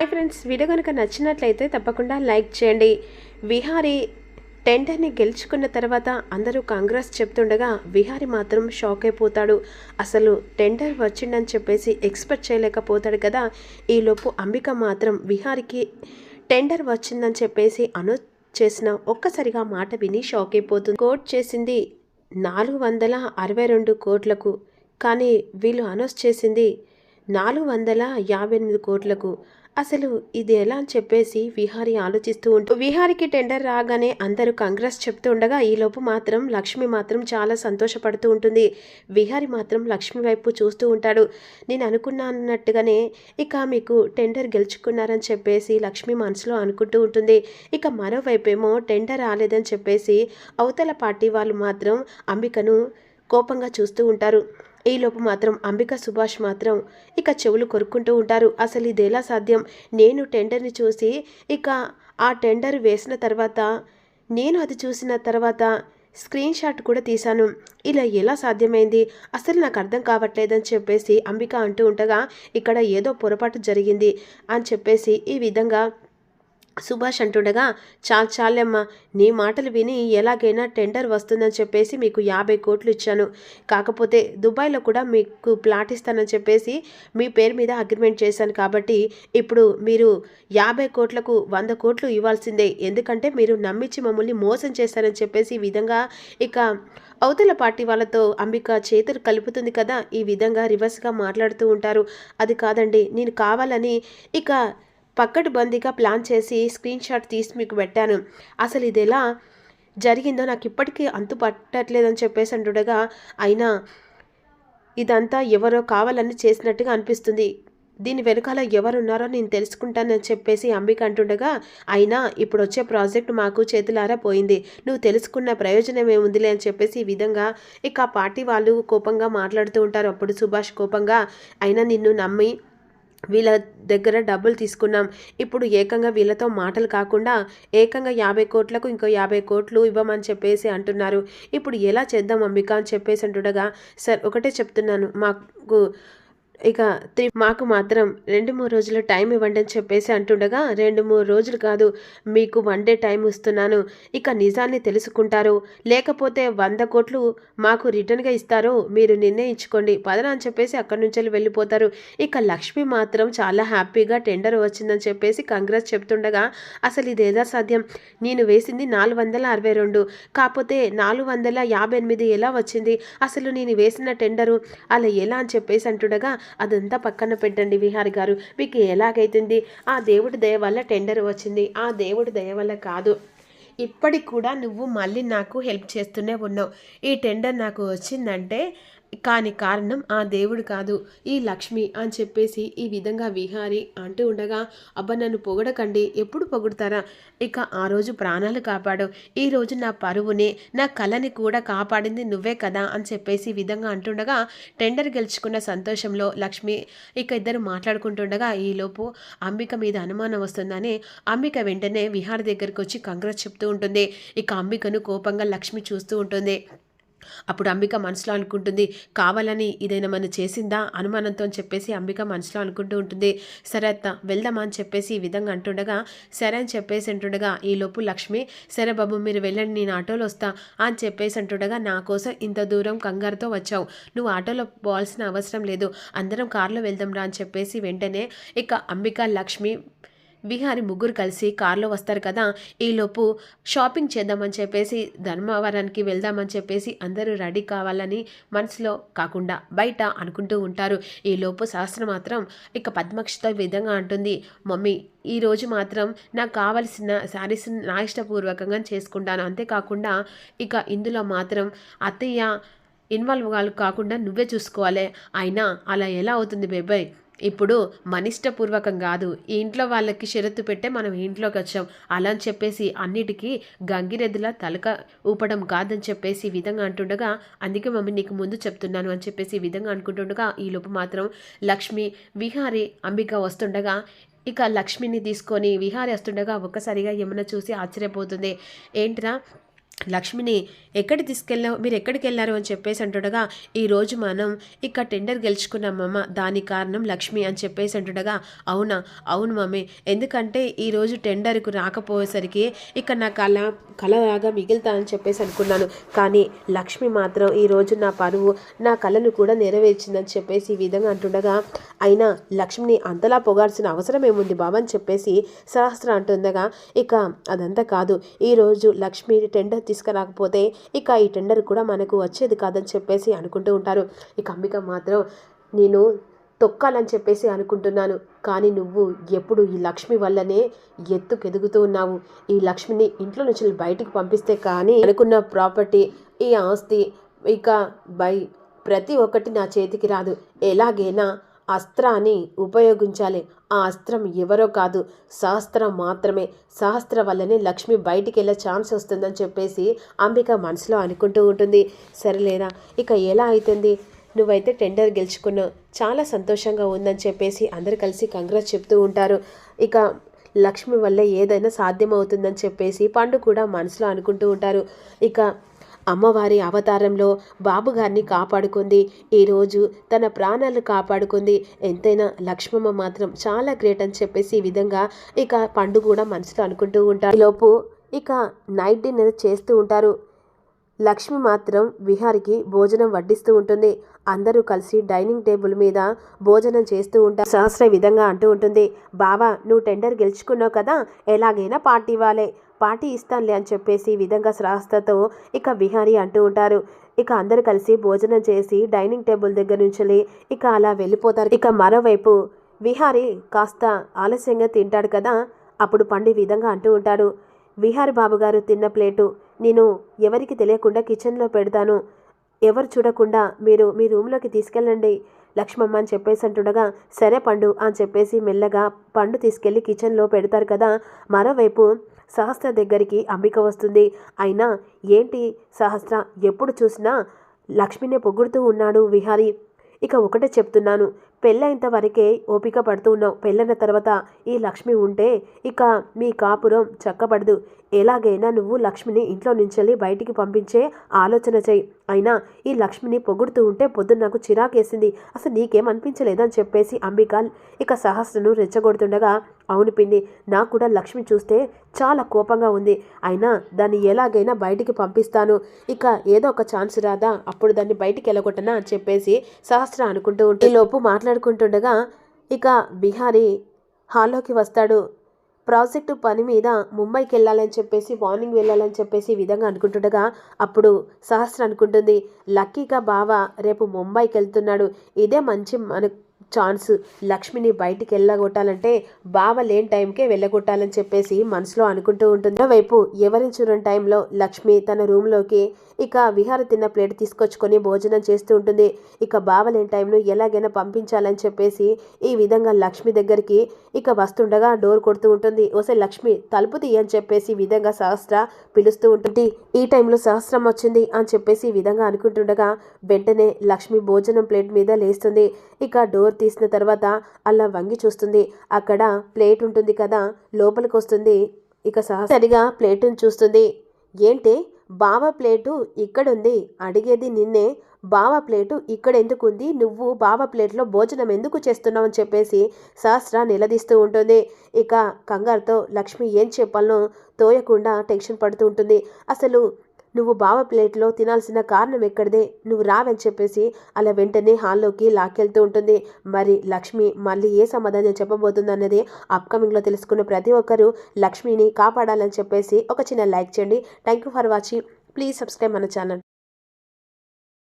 Hi friends video కనుక నచ్చినట్లయితే తప్పకుండా లైక్ చేయండి. విహారీ టెండర్ని గెలుచుకున్న తర్వాత అందరూ కాంగ్రెస్ చెప్తుండగా విహారీ మాత్రం షాక్ అయిపోతాడు. అసలు టెండర్ వచ్చిందని చెప్పేసి ఎక్స్పెక్ట్ చేయలేకపోతాడు కదా. ఈలోపు అంబిక మాత్రం విహారికి టెండర్ వచ్చిందని చెప్పేసి అను చేసిన ఒక్కసారిగా మాట విని షాక్ అయిపోతుంది. కోట్ చేసింది నాలుగు వందల అరవై రెండు కోట్లకు కానీ వీళ్ళు అనౌన్స్ చేసింది నాలుగు వందల యాభై ఎనిమిది కోట్లకు. అసలు ఇది ఎలా అని చెప్పేసి విహారి ఆలోచిస్తూ ఉంటూ విహారికి టెండర్ రాగానే అందరూ కాంగ్రెస్ చెప్తూ ఉండగా ఈలోపు మాత్రం లక్ష్మి మాత్రం చాలా సంతోషపడుతూ ఉంటుంది. విహారి మాత్రం లక్ష్మి వైపు చూస్తూ ఉంటాడు. నేను అనుకున్నట్టుగానే ఇక మీకు టెండర్ గెలుచుకున్నారని చెప్పేసి లక్ష్మి మనసులో అనుకుంటూ ఉంటుంది. ఇక మరోవైపు ఏమో టెండర్ రాలేదని చెప్పేసి అవతల పార్టీ వాళ్ళు మాత్రం అంబికను కోపంగా చూస్తూ ఉంటారు. ఈలోపు మాత్రం అంబిక సుభాష్ మాత్రం ఇక చెవులు కొరుక్కుంటూ ఉంటారు. అసలు ఇది ఎలా సాధ్యం? నేను టెండర్ని చూసి ఇక ఆ టెండర్ వేసిన తర్వాత నేను అది చూసిన తర్వాత స్క్రీన్ షాట్ కూడా తీశాను. ఇలా ఎలా సాధ్యమైంది? అసలు నాకు అర్థం కావట్లేదని చెప్పేసి అంబిక అంటూ ఉండగా ఇక్కడ ఏదో పొరపాటు జరిగింది అని చెప్పేసి ఈ విధంగా సుభాష్ అంటుండగా చాలు చాలమ్మ నీ మాటలు విని ఎలాగైనా టెండర్ వస్తుందని చెప్పేసి మీకు యాభై కోట్లు ఇచ్చాను. కాకపోతే దుబాయ్లో కూడా మీకు ప్లాట్ ఇస్తానని చెప్పేసి మీ పేరు మీద అగ్రిమెంట్ చేశాను కాబట్టి ఇప్పుడు మీరు యాభై కోట్లకు వంద కోట్లు ఇవ్వాల్సిందే. ఎందుకంటే మీరు నమ్మించి మమ్మల్ని మోసం చేశారని చెప్పేసి ఈ విధంగా ఇక అవతల పార్టీ వాళ్ళతో అంబిక చేతులు కలుపుతుంది కదా ఈ విధంగా రివర్స్గా మాట్లాడుతూ ఉంటారు. అది కాదండి నేను కావాలని ఇక పక్కటి బందీగా ప్లాన్ చేసి స్క్రీన్ షాట్ తీసి మీకు పెట్టాను. అసలు ఇది ఎలా జరిగిందో నాకు ఇప్పటికీ అంతు పట్టట్లేదని చెప్పేసి అంటుండగా అయినా ఇదంతా ఎవరో కావాలని చేసినట్టుగా అనిపిస్తుంది. దీని వెనకాల ఎవరున్నారో నేను తెలుసుకుంటానని చెప్పేసి అంబిక అంటుండగా అయినా ఇప్పుడు వచ్చే ప్రాజెక్ట్ మాకు చేతులారా పోయింది. నువ్వు తెలుసుకున్న ప్రయోజనం ఏముందిలే అని చెప్పేసి ఈ విధంగా ఇక ఆ పార్టీ వాళ్ళు కోపంగా మాట్లాడుతూ ఉంటారు. అప్పుడు సుభాష్ కోపంగా అయినా నిన్ను నమ్మి వీళ్ళ దగ్గర డబ్బులు తీసుకున్నాం. ఇప్పుడు ఏకంగా వీళ్ళతో మాటలు కాకుండా ఏకంగా యాభై కోట్లకు ఇంకో యాభై కోట్లు ఇవ్వమని చెప్పేసి అంటున్నారు. ఇప్పుడు ఎలా చేద్దాం అంబిక అని చెప్పేసి అంటుండగా సార్ ఒకటే చెప్తున్నాను. మాకు ఇక త్రి మాకు మాత్రం రెండు మూడు రోజులు టైం ఇవ్వండి అని చెప్పేసి అంటుండగా రెండు మూడు రోజులు కాదు మీకు వన్ డే టైం ఇస్తున్నాను. ఇక నిజాన్ని తెలుసుకుంటారు. లేకపోతే వంద కోట్లు మాకు రిటర్న్గా ఇస్తారో. మీరు నిర్ణయించుకోండి. పదన అని చెప్పేసి అక్కడి నుంచి వెళ్ళిపోతారు. ఇక లక్ష్మి మాత్రం చాలా హ్యాపీగా టెండర్ వచ్చిందని చెప్పేసి కాంగ్రెస్ చెప్తుండగా అసలు ఇది ఏదా సాధ్యం? నేను వేసింది నాలుగు వందల అరవై రెండు. కాకపోతే నాలుగు వందల యాభై ఎనిమిది ఎలా వచ్చింది? అసలు నేను వేసిన టెండరు అలా ఎలా అని చెప్పేసి అంటుండగా అదంతా పక్కన పెట్టండి విహారి గారు. మీకు ఎలాగైతుంది? ఆ దేవుడి దయ వల్ల టెండర్ వచ్చింది. ఆ దేవుడి దయ వల్ల కాదు. ఇప్పటికి కూడా నువ్వు మళ్ళీ నాకు హెల్ప్ చేస్తూనే ఉన్నావు. ఈ టెండర్ నాకు వచ్చిందంటే కాని కారణం ఆ దేవుడు కాదు. ఈ లక్ష్మి అని చెప్పేసి ఈ విధంగా విహారి అంటూ ఉండగా అబ్బా నన్ను పొగడకండి ఎప్పుడు పొగుడతారా? ఇక ఆ రోజు ప్రాణాలు కాపాడు. ఈ రోజు నా పరువుని నా కళని కూడా కాపాడింది నువ్వే కదా అని చెప్పేసి ఈ విధంగా అంటుండగా టెండర్ గెలుచుకున్న సంతోషంలో లక్ష్మి ఇక ఇద్దరు మాట్లాడుకుంటుండగా ఈలోపు అంబిక మీద అనుమానం వస్తుందని అంబిక వెంటనే విహారి దగ్గరికి వచ్చి కంగ్రెస్ చెప్తూ ఉంటుంది. ఇక అంబికను కోపంగా లక్ష్మి చూస్తూ ఉంటుంది. అప్పుడు అంబిక మనసులో అనుకుంటుంది కావాలని ఇదైనా మనం చేసిందా? అనుమానంతో చెప్పేసి అంబిక మనసులో అనుకుంటూ ఉంటుంది. సరే అత్త వెళ్దామా? అని చెప్పేసి ఈ విధంగా అంటుండగా సరే అని చెప్పేసి అంటుండగా ఈ లోపు లక్ష్మి సరే బాబు మీరు వెళ్ళండి నేను ఆటోలో వస్తా అని చెప్పేసి అంటుండగా నా కోసం ఇంత దూరం కంగారుతో వచ్చావు. నువ్వు ఆటోలో పోవాల్సిన అవసరం లేదు. అందరం కారులో వెళ్దాం రా అని చెప్పేసి వెంటనే ఇక అంబిక లక్ష్మి విహారి ముగ్గురు కలిసి కారులో వస్తారు కదా ఈలోపు షాపింగ్ చేద్దామని చెప్పేసి ధర్మవరానికి వెళ్దామని చెప్పేసి అందరూ రెడీ కావాలని మనసులో కాకుండా బయట అనుకుంటూ ఉంటారు. ఈలోపు శాస్త్రం మాత్రం ఇక పద్మక్షితో విధంగా అంటుంది మమ్మీ ఈ రోజు మాత్రం నాకు కావలసిన శారీస్ నా ఇష్టపూర్వకంగా చేసుకుంటాను. అంతేకాకుండా ఇక ఇందులో మాత్రం అత్తయ్య ఇన్వాల్వ్ కాకుండా నువ్వే చూసుకోవాలి. అయినా అలా ఎలా అవుతుంది బేబాయ్? ఇప్పుడు మనిష్టపూర్వకం కాదు. ఈ ఇంట్లో వాళ్ళకి షరతు పెట్టే మనం ఇంట్లోకి వచ్చాం. అలా అని చెప్పేసి అన్నిటికీ గంగిరెద్దుల తలక ఊపడం కాదని చెప్పేసి ఈ విధంగా అంటుండగా అందుకే మమ్మీ నీకు ముందు చెప్తున్నాను అని చెప్పేసి ఈ విధంగా అనుకుంటుండగా ఈ లోపు మాత్రం లక్ష్మి విహారి అంబిక వస్తుండగా ఇక లక్ష్మిని తీసుకొని విహారి వస్తుండగా ఒక్కసారిగా యమున చూసి ఆశ్చర్యపోతుంది. ఏంట్రా లక్ష్మిని ఎక్కడ తీసుకెళ్ళావు మీరు ఎక్కడికి వెళ్ళారు అని చెప్పేసి అంటుండగా ఈరోజు మనం ఇక టెండర్ గెలుచుకున్నామమ్మ దాని కారణం లక్ష్మి అని చెప్పేసి అంటుండగా అవునా? అవును మమ్మీ. ఎందుకంటే ఈరోజు టెండర్కు రాకపోయేసరికి ఇక నా కళ కళలాగా మిగులుతానని చెప్పేసి అనుకున్నాను. కానీ లక్ష్మి మాత్రం ఈరోజు నా పరువు నా కళను కూడా నెరవేర్చిందని చెప్పేసి ఈ విధంగా అంటుండగా అయినా లక్ష్మిని అంతలా పొగాల్సిన అవసరం ఏముంది బాబా అని చెప్పేసి సహస్ర అంటుండగా ఇక అదంతా కాదు. ఈరోజు లక్ష్మి టెండర్ తీసుకురాకపోతే ఇక ఈ టెండర్ కూడా మనకు వచ్చేది కాదని చెప్పేసి అనుకుంటూ ఉంటారు. ఇక అంబిక మాత్రం నేను తొక్కాలని చెప్పేసి అనుకుంటున్నాను. కానీ నువ్వు ఎప్పుడు ఈ లక్ష్మి వల్లనే ఎత్తుకెదుగుతూ ఉన్నావు. ఈ లక్ష్మిని ఇంట్లో నుంచి బయటికి పంపిస్తే కానీ అనుకున్న ప్రాపర్టీ ఈ ఆస్తి ఇక బై ప్రతి ఒక్కటి నా చేతికి రాదు. ఎలాగైనా అస్త్రాన్ని ఉపయోగించాలి. ఆ అస్త్రం ఎవరో కాదు. శాస్త్రం మాత్రమే. శాస్త్ర వల్లనే లక్ష్మి బయటికి వెళ్ళే ఛాన్స్ వస్తుందని చెప్పేసి అంబిక మనసులో అనుకుంటూ ఉంటుంది. సరేలేనా ఇక ఎలా అవుతుంది నువ్వైతే టెండర్ గెలుచుకున్నావు చాలా సంతోషంగా ఉందని చెప్పేసి అందరు కలిసి కంగ్రెస్ చెప్తూ ఉంటారు. ఇక లక్ష్మి వల్ల ఏదైనా సాధ్యమవుతుందని చెప్పేసి పండు కూడా మనసులో అనుకుంటూ ఉంటారు. ఇక అమ్మవారి అవతారంలో బాబుగారిని కాపాడుకుంది. ఈరోజు తన ప్రాణాలు కాపాడుకుంది. ఎంతైనా లక్ష్మమ్మ మాత్రం చాలా గ్రేట్ అని చెప్పేసి ఈ విధంగా ఇక పండు కూడా మనసులో అనుకుంటూ ఉంటారు. లోపు ఇక నైట్ డిన్నర్ చేస్తూ ఉంటారు. లక్ష్మి మాత్రం విహారికి భోజనం వడ్డిస్తూ ఉంటుంది. అందరూ కలిసి డైనింగ్ టేబుల్ మీద భోజనం చేస్తూ ఉంటారు. సహస్ర విధంగా అంటూ ఉంటుంది. బావా నువ్వు టెండర్ గెలుచుకున్నావు కదా ఎలాగైనా పార్టీ ఇవ్వాలి. పార్టీ ఇస్తానులే అని చెప్పేసి ఈ విధంగా శ్రాస్తతో ఇక విహారి అంటూ ఉంటారు. ఇక అందరు కలిసి భోజనం చేసి డైనింగ్ టేబుల్ దగ్గర నుంచి ఇక అలా వెళ్ళిపోతారు. ఇక మరోవైపు విహారి కాస్త ఆలస్యంగా తింటాడు కదా అప్పుడు పండు ఈ విధంగా అంటూ ఉంటాడు. విహారి బాబు గారు తిన్న ప్లేటు నేను ఎవరికి తెలియకుండా కిచెన్లో పెడతాను. ఎవరు చూడకుండా మీరు మీ రూమ్లోకి తీసుకెళ్ళండి లక్ష్మమ్మ అని చెప్పేసి అంటుండగా సరే పండు అని చెప్పేసి మెల్లగా పండు తీసుకెళ్ళి కిచెన్లో పెడతారు కదా. మరోవైపు సహస్ర దగ్గరికి అంబిక వస్తుంది. అయినా ఏంటి సహస్ర? ఎప్పుడు చూసినా లక్ష్మినే పొగుడుతూ ఉన్నాడు విహారీ. ఇక ఒకటే చెప్తున్నాను. పెళ్ళైనంత వరకే ఓపిక పడుతూ ఉన్నావు. పెళ్ళైన తర్వాత ఈ లక్ష్మి ఉంటే ఇక మీ కాపురం చక్కబడదు. ఎలాగైనా నువ్వు లక్ష్మిని ఇంట్లో నుంచి బయటికి పంపించే ఆలోచన చేయి. అయినా ఈ లక్ష్మిని పొగుడుతూ ఉంటే పొద్దున్న నాకు చిరాకేసింది. అసలు నీకేం అనిపించలేదని చెప్పేసి అంబిక ఇక సహస్రను రెచ్చగొడుతుండగా అవును పిండి నాకు కూడా లక్ష్మి చూస్తే చాలా కోపంగా ఉంది. అయినా దాన్ని ఎలాగైనా బయటికి పంపిస్తాను. ఇక ఏదో ఒక ఛాన్స్ రాదా? అప్పుడు దాన్ని బయటికి వెళ్ళగొట్టనా అని చెప్పేసి సహస్ర అనుకుంటూ ఉంటే లోపు మాట్లాడుకుంటుండగా ఇక బిహారీ హాల్లోకి వస్తాడు. ప్రాజెక్టు పని మీద ముంబైకి వెళ్ళాలని చెప్పేసి మార్నింగ్ వెళ్ళాలని చెప్పేసి ఈ విధంగా అనుకుంటుండగా అప్పుడు సహస్ర అనుకుంటుంది లక్కీగా బావ రేపు ముంబైకి వెళ్తున్నాడు. ఇదే మంచి మన ఛాన్స్ లక్ష్మిని బయటికి వెళ్ళగొట్టాలంటే బావ లేని టైంకే వెళ్ళగొట్టాలని చెప్పేసి మనసులో అనుకుంటూ ఉంటుంది. వైపు ఎవరిని చూడని టైంలో లక్ష్మి తన రూమ్లోకి ఇక విహార తిన్న ప్లేట్ తీసుకొచ్చుకొని భోజనం చేస్తూ ఉంటుంది. ఇక బావ లేని టైంలో ఎలాగైనా పంపించాలని చెప్పేసి ఈ విధంగా లక్ష్మి దగ్గరికి ఇక వస్తుండగా డోర్ కొడుతూ ఉంటుంది. ఓసే లక్ష్మి తలుపు తీయని చెప్పేసి విధంగా సహస్ర పిలుస్తూ ఉంటుంది. ఈ టైంలో సహస్రం వచ్చింది అని చెప్పేసి విధంగా అనుకుంటుండగా వెంటనే లక్ష్మి భోజనం ప్లేట్ మీద లేస్తుంది. ఇక డోర్ తీసిన తర్వాత అలా వంగి చూస్తుంది. అక్కడ ప్లేట్ ఉంటుంది కదా లోపలికి వస్తుంది ఇక సహసరిగా ప్లేటును చూస్తుంది. ఏంటి బావ ప్లేటు ఇక్కడుంది. అడిగేది నిన్నే బావ ప్లేటు ఇక్కడ ఎందుకు ఉంది నువ్వు బావ ప్లేట్లో భోజనం ఎందుకు చేస్తున్నావు? అని చెప్పేసి సహస్ర నిలదీస్తూ ఉంటుంది. ఇక కంగారుతో లక్ష్మి ఏం చెప్పాలనో తోయకుండా టెన్షన్ పడుతూ ఉంటుంది. అసలు నువ్వు బావ ప్లేట్లో తినాల్సిన కారణం ఎక్కడిదే? నువ్వు రావని చెప్పేసి అలా వెంటనే హాల్లోకి లాక్కెళ్తూ ఉంటుంది. మరి లక్ష్మి మళ్ళీ ఏ సమాధానం చెప్పబోతుంది అన్నది అప్కమింగ్లో తెలుసుకున్న ప్రతి ఒక్కరూ లక్ష్మిని కాపాడాలని చెప్పేసి ఒక చిన్న లైక్ చేయండి. Thank you for watching please subscribe మన ఛానల్